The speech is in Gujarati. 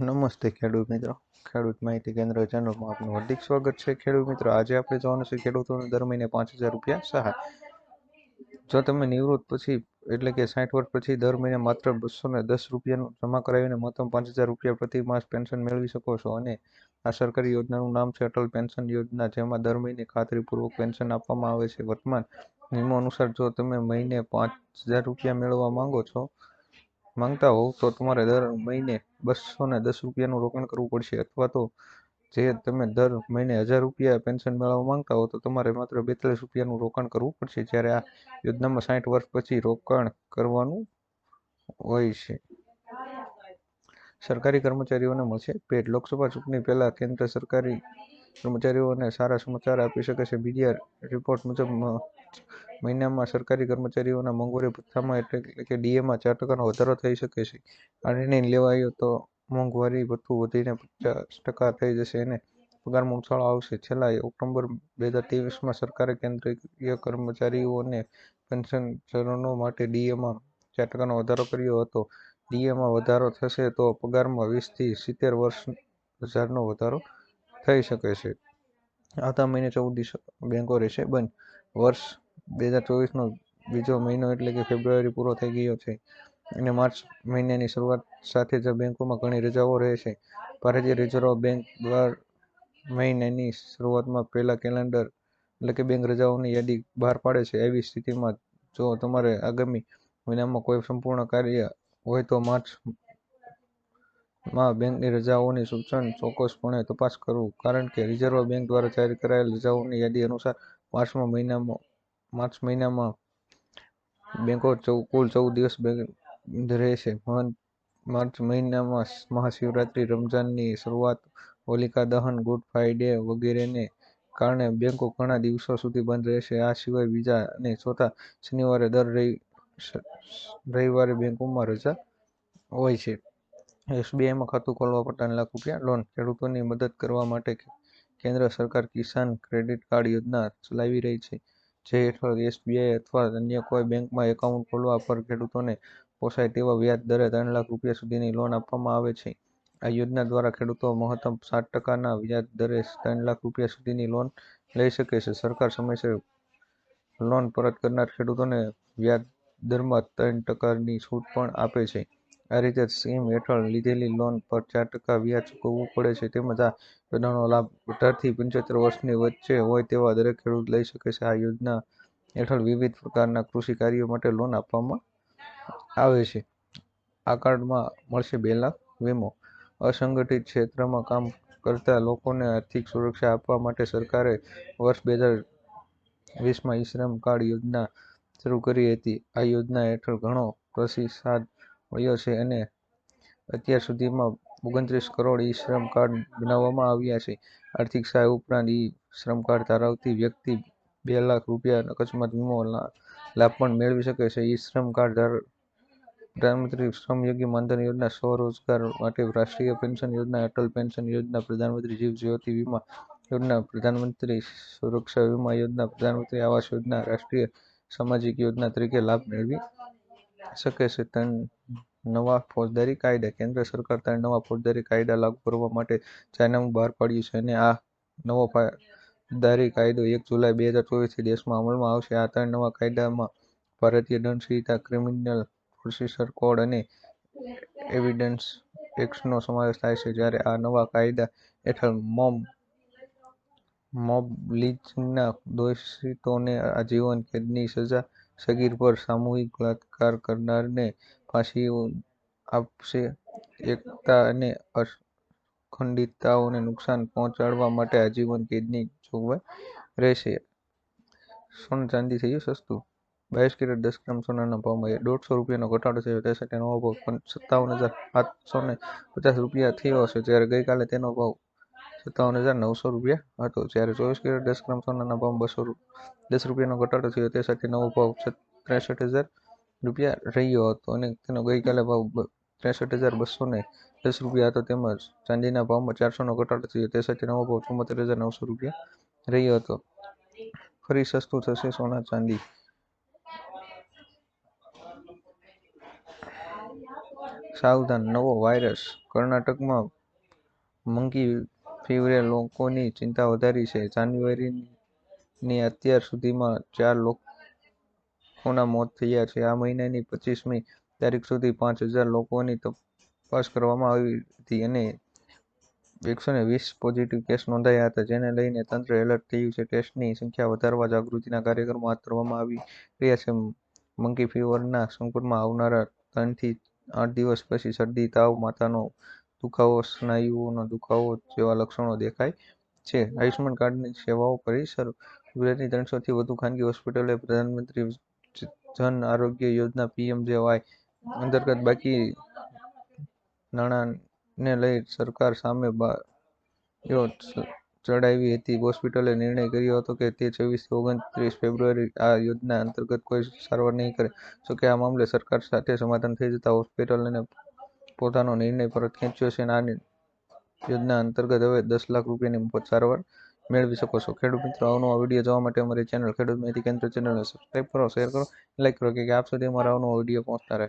નમસ્તે ખેડૂત મિત્રો. ખેડૂત માહિતી કેન્દ્ર ચેનલમાં આપનું હાર્દિક સ્વાગત છે. ખેડૂત મિત્રો, આજે આપણે જોવાનું છે ખેડૂતોને દર મહિને પાંચ હજાર રૂપિયા સહાય. જો તમે નિવૃત્ત પછી, એટલે કે સાઠ વર્ષ પછી દર મહિને માત્ર બસો ને દસ રૂપિયાનું જમા કરાવીને મહત્તમ પાંચ હજાર રૂપિયા પ્રતિ માસ પેન્શન મેળવી શકો છો અને આ સરકારી યોજનાનું નામ છે અટલ પેન્શન યોજના, જેમાં દર મહિને ખાતરીપૂર્વક પેન્શન આપવામાં આવે છે. વર્તમાન નિયમો અનુસાર જો તમે મહિને પાંચ હજાર રૂપિયા મેળવવા માંગો છો માંગતા હોવ તો તમારે દર મહિને બસો ને દસ રૂપિયાનું રોકાણ કરવું પડશે. અથવા તો જે તમે દર મહિને હજાર રૂપિયા પેન્શન મેળવવા માંગતા હો તો તમારે માત્ર બેતાલીસ રૂપિયાનું રોકાણ કરવું પડશે જ્યારે આ યોજનામાં સાઠ વર્ષ પછી રોકાણ કરવાનું હોય છે. સરકારી કર્મચારીઓને મળશે પેટ. લોકસભા ચૂંટણી પહેલા કેન્દ્ર સરકારી કર્મચારીઓને સારા સમાચાર આપી શકે છે. બીજા રિપોર્ટ મુજબ મહિનામાં સરકારી કર્મચારીઓના મોંઘવારી ભથ્થામાં એટલે કે ડીએમાં ચાર ટકાનો વધારો થઈ શકે છે. આ નિર્ણય લેવાયો તો મોંઘવારી ભથ્થું વધીને પચાસ ટકા થઈ જશે અને પગારમાં ઉછાળો આવશે. છેલ્લા ઓક્ટોબર બે હજાર ત્રેવીસમાં સરકારે કેન્દ્રીય કર્મચારીઓને પેન્શન ધોરણો માટે ડીએમાં ચાર ટકાનો વધારો કર્યો હતો. ડીએમાં વધારો થશે તો પગારમાં વીસથી સિત્તેર વર્ષ હજારનો વધારો થઈ શકે છે. આવતા મહિને ચૌદ દિવસ બેંકો રહેશે બંધ. વર્ષ બે હજાર ચોવીસનો બીજો મહિનો એટલે કે ફેબ્રુઆરી પૂરો થઈ ગયો છે. અને માર્ચ મહિનાની શરૂઆત સાથે જ બેંકોમાં ઘણી રજાઓ રહે છે. ભારતીય રિઝર્વ બેંક દર મહિનાની શરૂઆતમાં પહેલા કેલેન્ડર એટલે કે બેંક રજાઓની યાદી બહાર પાડે છે. આવી સ્થિતિમાં જો તમારે આગામી મહિનામાં કોઈ સંપૂર્ણ કાર્ય હોય તો માર્ચમાં બેંકની રજાઓની સૂચન ચોક્કસપણે તપાસ કરવું. કારણ કે રિઝર્વ બેંક દ્વારા જારી કરાયેલ રજાઓની યાદી અનુસાર માર્ચમાં મહિનામાં માર્ચ મહિનામાં બેંકો કુલ ચૌદ દિવસ બંધ રહેશે. માર્ચ મહિનામાં મહાશિવરાત્રિ, રમઝાનની શરૂઆત, હોલિકા દહન, ગુડ ફ્રાઇડે વગેરેને કારણે બેંકો ઘણા દિવસો સુધી બંધ રહેશે. આ સિવાય બીજા અને ચોથા શનિવારે દર રવિવારે બેંકોમાં રજા હોય છે. એસબીઆઈમાં ખાતું ખોલવા પર ત્રણ લાખ રૂપિયા, લોન, ખેડૂતોની મદદ કરવા માટે કેન્દ્ર સરકાર કિસાન ક્રેડિટ કાર્ડ યોજના ચલાવી રહી છે. જે હેઠળ એસબીઆઈ અથવા અન્ય કોઈ બેંકમાં એકાઉન્ટ ખોલવા પર ખેડૂતોને પોસાય તેવા વ્યાજ દરે ત્રણ લાખ રૂપિયા સુધીની લોન આપવામાં આવે છે. આ યોજના દ્વારા ખેડૂતો મહત્તમ સાત ટકાના વ્યાજ દરે ત્રણ લાખ રૂપિયા સુધીની લોન લઈ શકે છે. સરકાર સમયસર લોન પરત કરનાર ખેડૂતોને વ્યાજ દરમાં ત્રણ ટકાની છૂટ પણ આપે છે. આ રીતે સ્કીમ હેઠળ લીધેલી લોન પર ચાર ટકા વ્યાજ ચૂકવવું પડે છે. તેમજ આ યોજનાનો લાભ અઢારથી પંચોતેર વર્ષની વચ્ચે હોય તેવા દરેક ખેડૂત લઈ શકે છે. આ યોજના હેઠળ વિવિધ પ્રકારના કૃષિ કાર્યો માટે લોન આપવામાં આવે છે. આ કાર્ડમાં મળશે બે લાખ વીમો. અસંગઠિત ક્ષેત્રમાં કામ કરતા લોકોને આર્થિક સુરક્ષા આપવા માટે સરકારે વર્ષ બે હજાર વીસમાં ઈ શ્રમ કાર્ડ યોજના શરૂ કરી હતી. આ યોજના હેઠળ ઘણો પ્રતિસાદ મળ્યો છે અને અત્યાર સુધીમાં ઓગણત્રીસ કરોડ ઈ શ્રમ કાર્ડ બનાવવામાં આવ્યા છે. આર્થિક સહાય ઉપરાંત ઈ શ્રમ કાર્ડ ધરાવતી વ્યક્તિ બે લાખ રૂપિયા અકસ્માત વીમો લાભ પણ મેળવી શકે છે. ઈ શ્રમ કાર્ડ પ્રધાનમંત્રી શ્રમયોગી માનધન યોજના, સ્વરોજગાર માટે રાષ્ટ્રીય પેન્શન યોજના, અટલ પેન્શન યોજના, પ્રધાનમંત્રી જીવ જ્યોતિ વીમા યોજના, પ્રધાનમંત્રી સુરક્ષા વીમા યોજના, પ્રધાનમંત્રી આવાસ યોજના, રાષ્ટ્રીય સામાજિક યોજના તરીકે લાભ મેળવી શકે છે ત્રણ નવા ફોજદારી કાયદા, કેન્દ્ર સરકાર ત્રણ નવા ફોજદારી કાયદા લાગુ કરવા માટે જાહેરનામું બહાર પાડ્યું છે અને આ નવો ફોજદારી કાયદો એક જુલાઈ બે હજાર ચોવીસથી દેશમાં અમલમાં આવશે. આ ત્રણ નવા કાયદામાં ભારતીય દંડ ક્રિમિનલ પ્રોસિસર કોડ અને એવિડન્સ એક્ટનો સમાવેશ થાય છે. જ્યારે આ નવા કાયદા હેઠળ મોમ મોબ લીચના દોષિતોને આજીવન કેદની સજા સગીર પર સામૂહિક બળાત્કાર કરનારને ફાંસી આપશે. એકતા અને અખંડિતતાને નુકસાન પહોંચાડવા માટે આજીવન કેદની જોગવાઈ રહેશે. સોનું ચાંદી થયું સસ્તું. બાવીસ કેરેટ દસ ગ્રામ સોનાના ભાવમાં દોઢસો રૂપિયાનો ઘટાડો થયો. તે સાથે નવો ભાવ સત્તાવન હજાર સાતસો ને પચાસ રૂપિયા થયો હશે. જ્યારે ગઈકાલે તેનો ભાવ સત્તાવન હજાર નવસો રૂપિયા હતો. જ્યારે ચોવીસ કેરેટ દસ ગ્રામ સોનાના ભાવ બસો દસ રૂપિયાનો ઘટાડો થયો. તે સાથે નવો ભાવ ત્રેસઠ હજાર રૂપિયા રહ્યો હતો અને તેનો ગઈકાલે ભાવ ત્રેસઠ હજાર બસો ને દસ રૂપિયા હતો. તેમજ ચાંદીના ભાવમાં ચારસોનો ઘટાડો થયો. તે સાથે નવો ભાવ ચુમ્મોતેર હજાર નવસો રૂપિયા રહ્યો હતો. ફરી સસ્તું થશે સોના ચાંદી. સાવધાન, નવો વાયરસ. કર્ણાટકમાં મંકી ફીવરે લોકોની ચિંતા વધારી છે. જાન્યુઆરીની અત્યાર સુધીમાં ચાર લોકોના મોત થયા છે. આ મહિનાની પચીસમી તારીખ સુધી પાંચ હજાર લોકોની તપાસ કરવામાં આવી હતી અને એકસો ને વીસ પોઝિટિવ કેસ નોંધાયા હતા, જેને લઈને તંત્ર એલર્ટ થયું છે. ટેસ્ટની સંખ્યા વધારવા જાગૃતિના કાર્યક્રમો હાથ ધરવામાં આવી રહ્યા છે. મંકી ફીવરના સંપર્કમાં આવનારા ત્રણથી આઠ દિવસ પછી શરદી, તાવ, માથાનો દુખાવો, સ્નાયુઓનો દુખાવો જેવા લક્ષણો દેખાય છે. આયુષ્માન કાર્ડની સેવાઓ પરિસર ગુજરાતની ત્રણસોથી વધુ ખાનગી હોસ્પિટલોએ પ્રધાનમંત્રી જન આરોગ્ય યોજના પીએમજેવાય અંતર્ગત બાકી નાણાંને લઈ સરકાર સામે બારીઓ ચડાવી હતી. હોસ્પિટલે નિર્ણય કર્યો હતો કે તે છવ્વીસ ઓગણત્રીસ ફેબ્રુઆરી આ યોજના અંતર્ગત કોઈ સારવાર નહીં કરે. જો કે આ મામલે સરકાર સાથે સમાધાન થઈ જતાં હોસ્પિટલોએ પોતાનો નિર્ણય પરત ખેંચ્યો છે આ યોજના અંતર્ગત હવે દસ લાખ રૂપિયાની મફત સારવાર મેળવી શકો છો. ખેડૂત મિત્રો અવનવા વીડિયો જોવા માટે અમારી ચેનલ ખેડૂત માહિતી કેન્દ્ર ચેનલને સબસ્ક્રાઈબ કરો શેર કરો લાઇક કરો, કે આપ સુધી અમારા આવનો વીડિયો પહોંચતા રહે.